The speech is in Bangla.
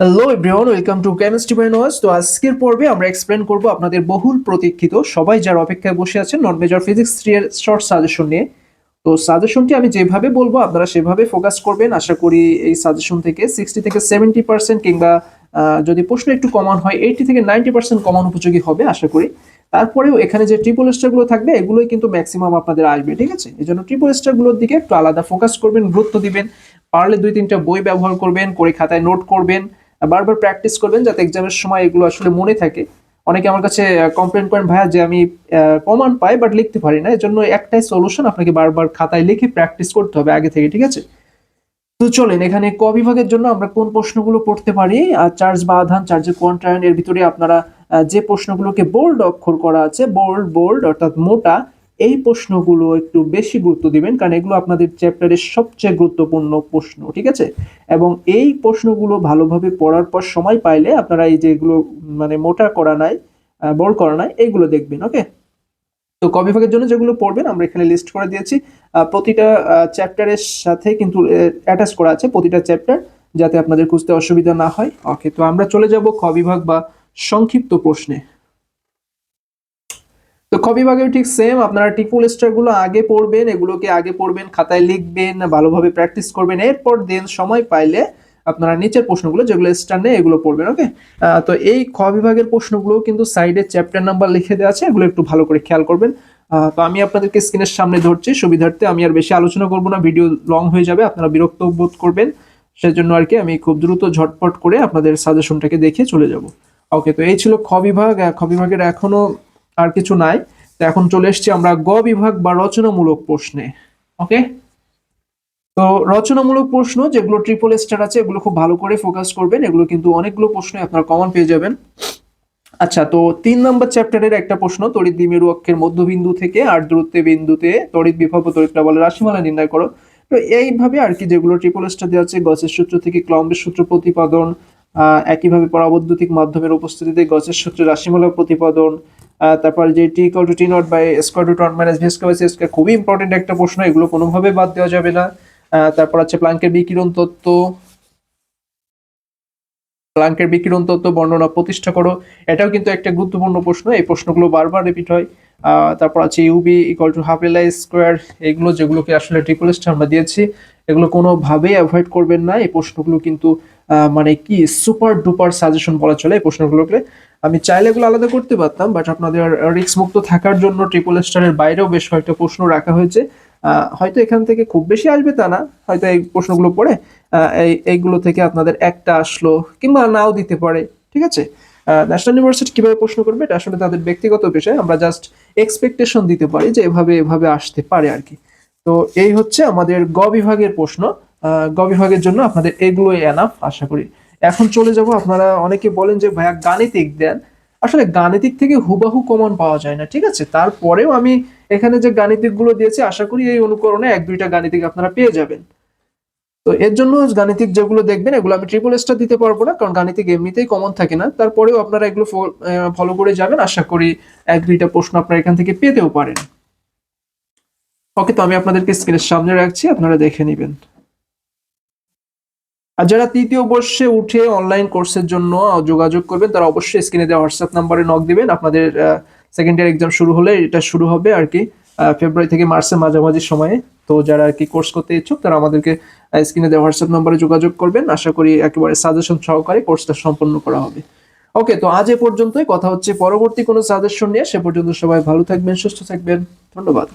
Hello everyone welcome to chemistry by নোয়াস তো আজকের পর্বে আমরা এক্সপ্লেন করব আপনাদের বহুল প্রতীক্ষিত, সবাই যার অপেক্ষায় বসে আছেন নন মেজর ফিজিক্স থ্রি এর শর্ট সাজেশন নিয়ে। তো সাজেশনটি আমি যেভাবে বলব, আপনারা সেভাবে ফোকাস করবেন। আশা করি এই সাজেশন থেকে সিক্সটি থেকে সেভেন্টি পার্সেন্ট কিংবা যদি প্রশ্ন একটু কমন হয় এইটি থেকে নাইনটি পার্সেন্ট কমন উপযোগী হবে, আশা করি। তারপরেও এখানে যে ট্রিপল স্টারগুলো থাকবে, এগুলোই কিন্তু ম্যাক্সিমাম আপনাদের আসবে, ঠিক আছে? এই জন্য ট্রিপল স্টারগুলোর দিকে একটু আলাদা ফোকাস করবেন, গুরুত্ব দিবেন। পারলে দুই তিনটা বই ব্যবহার করবেন, করে খাতায় নোট করবেন। বারবার প্র্যাকটিস করবেন যাতে এক্সামের সময় এগুলো আসলে মনে থাকে। অনেকে আমার কাছে কমপ্লেন করেন, ভাইয়া, যে আমি কমান পাই বাট লিখতে পারি না। এর জন্য একটাই সলিউশন আপনাকে বারবার খাতায় লিখে প্র্যাকটিস করতে হবে আগে থেকে, ঠিক আছে? তো চলেন, এখানে ক বিভাগের জন্য আমরা কোন প্রশ্নগুলো পড়তে পারি? আর চার্জ বা আধান চার্জের কোয়ান্টায়ন এর ভিতরে আপনারা যে প্রশ্নগুলোকে বোল্ড অক্ষর করা আছে বোল্ড বোল্ড অর্থাৎ মোটা এই প্রশ্নগুলো একটু বেশি গুরুত্ব দিবেন, কারণ এগুলো আপনাদের চ্যাপ্টারের সবচেয়ে গুরুত্বপূর্ণ প্রশ্ন, ঠিক আছে? এবং এই প্রশ্নগুলো ভালোভাবে পড়ার পর সময় পাইলে আপনারা এই যেগুলো মানে মোটা করা নাই বোল্ড করা নাই এইগুলো দেখবেন, ওকে? তো ক বিভাগের জন্য যেগুলো পড়বেন, আমরা এখানে লিস্ট করে দিয়েছি। প্রতিটা চ্যাপ্টারের সাথে কিন্তু অ্যাটাচ করা আছে প্রতিটা চ্যাপ্টার, যাতে আপনাদের খুঁজতে অসুবিধা না হয়। ওকে, তো আমরা চলে যাব খ বিভাগ বা সংক্ষিপ্ত প্রশ্নে। তো খ বিভাগেও ঠিক সেম আপনারা টিপুলগুলো আগে পড়বেন, এগুলোকে আগে পড়বেন, খাতায় লিখবেন, ভালোভাবে প্র্যাকটিস করবেন, এরপর দেন সময় পাইলে আপনারা নিচের প্রশ্নগুলো যেগুলো স্টার নেই, এগুলো পড়বেন ওকে তো এই খ বিভাগের প্রশ্নগুলো কিন্তু সাইডে চ্যাপ্টার নাম্বার লিখে দেওয়া আছে, এগুলো একটু ভালো করে খেয়াল করবেন। তো আমি আপনাদেরকে স্ক্রিনের সামনে ধরছি, সুবিধার্থে আমি আর বেশি আলোচনা করব না ভিডিও লং হয়ে যাবে, আপনারা বিরক্ত বোধ করবেন। সেজন্য আর কি, আমি খুব দ্রুত ঝটপট করে আপনাদের সাজেশনটাকে দেখে চলে যাব। ওকে তো এই ছিল খ বিভাগ খ বিভাগের এখনও আর কিছু নাই। তো এখন চলে এসেছি আমরা গ বিভাগ বা রচনামূলক প্রশ্নে ওকে তো রচনামূলক প্রশ্ন যেগুলো ট্রিপল স্টার আছে, এগুলো খুব ভালো করে ফোকাস করবেন। এগুলো কিন্তু অনেকগুলো প্রশ্ন আপনারা কমন পেয়ে যাবেন। আচ্ছা তো তিন নম্বর চ্যাপ্টারের একটা প্রশ্ন, তড়িৎ দ্বিমেরু অক্ষের মধ্যবিন্দু থেকে আর দূরত্বে বিন্দুতে তড়িৎ বিভব তড়িৎ বলে রাশিমালা নির্ণয় করো। তো এইভাবে আর কি যেগুলো ট্রিপল স্টার দেওয়া আছে গছের সূত্র থেকে ক্লম্বের সূত্র প্রতিপাদন একইভাবে পরাবৈদ্যুতিক মাধ্যমের উপস্থিতিতে গছের সূত্রে রাশিমালা প্রতিপাদন তারপর যে T equal to T not by square root one minus V square C square খুবই ইম্পর্টেন্ট একটা প্রশ্ন, এগুলো কোনোভাবে বাদ দেওয়া যাবে না। তারপর আছে প্লাঙ্কের বিকিরণ তত্ত্ব। প্লাঙ্কের বিকিরণ তত্ত্ব বর্ণনা প্রতিষ্ঠা করো। এটাও কিন্তু একটা গুরুত্বপূর্ণ প্রশ্ন, এই প্রশ্নগুলো বারবার রিপিট হয়। তারপর আছে UB equal to half L I square এগুলো যেগুলোকে আসলে ট্রিপল আমরা দিয়েছি। এগুলো কোনোভাবেই অ্যাভয়েড করবেন না। এই প্রশ্নগুলো কিন্তু মানে কি সুপার ডুপার সাজেশন বলা চলে এই প্রশ্নগুলোকে। আমি চাইলে এগুলো আলাদা করতে পারতাম বাট আপনাদের রিস্ক মুক্ত থাকার জন্য ট্রিপল স্টারের বাইরেও বেশ কয়েকটা প্রশ্ন রাখা হয়েছে। হয়তো এখান থেকে খুব বেশি আসবে তা না, হয়তো এই প্রশ্নগুলো পড়ে এই, এইগুলো থেকে আপনাদের একটা আসলো কিংবা নাও দিতে পারে, ঠিক আছে? ন্যাশনাল ইউনিভার্সিটি কীভাবে প্রশ্ন করবে এটা আসলে তাদের ব্যক্তিগত বিষয়, আমরা জাস্ট এক্সপেকটেশন দিতে পারি যে এভাবে এভাবে আসতে পারে আর কি। তো এই হচ্ছে আমাদের গ বিভাগের প্রশ্ন। গ বিভাগের জন্য আপনাদের এগুলোই এনাফ আশা করি। এখন চলে যাব, আপনারা অনেকে বলেন যে, ভাইয়া, গাণিতিক দেন। আসলে গাণিতিক থেকে হুবাহু কমন পাওয়া যায় না, ঠিক আছে? তারপরেও আমি এখানে যে গাণিতিকগুলো দিয়েছি, আশা করি এই অনুকরণে এক দুইটা গাণিতিক আপনারা পেয়ে যাবেন। তো এর জন্য গাণিতিক যেগুলো দেখবেন, এগুলো আমি ট্রিপল স্টার দিতে পারব না, কারণ গাণিতিক এমনিতেই কমন থাকে না। তারপরেও আপনারা এগুলো ফলো করে যাবেন, আশা করি এক দুইটা প্রশ্ন আপনারা এখান থেকে পেতেও পারেন। ওকে, তো আমি আপনাদেরকে স্ক্রিনের সামনে রাখছি, আপনারা দেখে নেবেন। আর যারা তৃতীয় বর্ষে উঠে অনলাইন কোর্সের জন্য যোগাযোগ করবেন, তারা অবশ্যই স্ক্রিনে দেওয়া হোয়াটসঅ্যাপ নাম্বারে নক দিবেন। আপনাদের সেকেন্ড ইয়ার এক্সাম শুরু হলে এটা শুরু হবে আর কি ফেব্রুয়ারি থেকে মার্চের মাঝামাঝি সময়ে। তো যারা আর কি কোর্স করতে ইচ্ছুক, তারা আমাদেরকে স্ক্রিনে দেওয়া হোয়াটসঅ্যাপ নাম্বারে যোগাযোগ করবেন। আশা করি একেবারে সাজেশন সহকারে কোর্সটা সম্পন্ন করা হবে। ওকে, তো আজ এ পর্যন্তই। কথা হচ্ছে পরবর্তী কোনো সাজেশন নিয়ে। সে পর্যন্ত সবাই ভালো থাকবেন, সুস্থ থাকবেন। ধন্যবাদ।